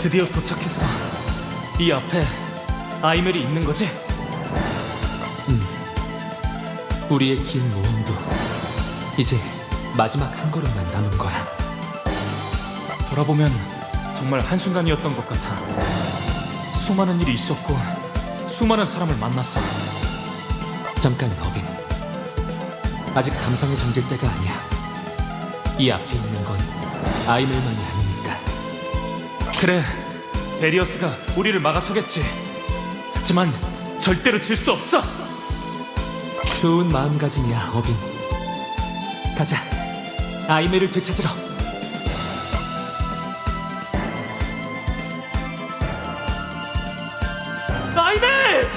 드디어 도착했어. 이 앞에 아이멜이 있는 거지? 우리의 긴 모험도 이제 마지막 한 걸음만 남은 거야. 돌아보면 정말 한순간이었던 것 같아. 수많은 일이 있었고 수많은 사람을 만났어. 잠깐 어빈. 아직 감성에 잠길 때가 아니야. 이 앞에 있는 건 아이멜만이 아니니까. 그래, 베리어스가 우리를 막아서겠지. 하지만 절대로 질 수 없어. 좋은 마음가짐이야, 어빈. 가자. 아이멜을 되찾으러. 아이멜!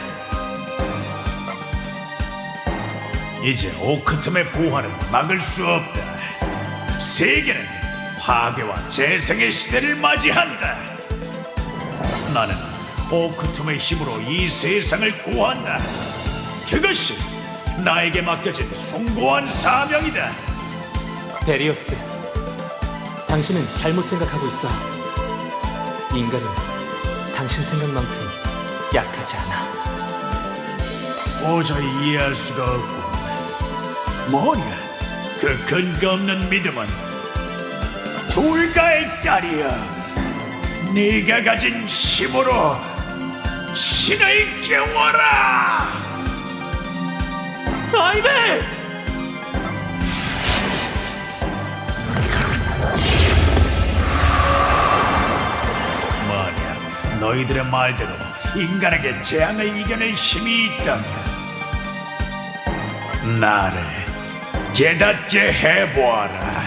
이제 오크텀의 부활은 막을 수 없다. 세계는 화괴와 재생의 시대를 맞이한다. 나는 오크텀의 힘으로 이 세상을 구한다. 그것이 나에게 맡겨진 숭고한 사명이다. 베리어스. 당신은 잘못 생각하고 있어. 인간은 당신 생각만큼 약하지 않아. 도저히 이해할 수가 없고 뭐냐 그 근거 없는 믿음은 둘가의 딸이여 네가 가진 힘으로 신을 깨워라 아이멜! 만약 너희들의 말대로 인간에게 재앙을 이겨낼 힘이 있다면 나를 깨닫게 해보아라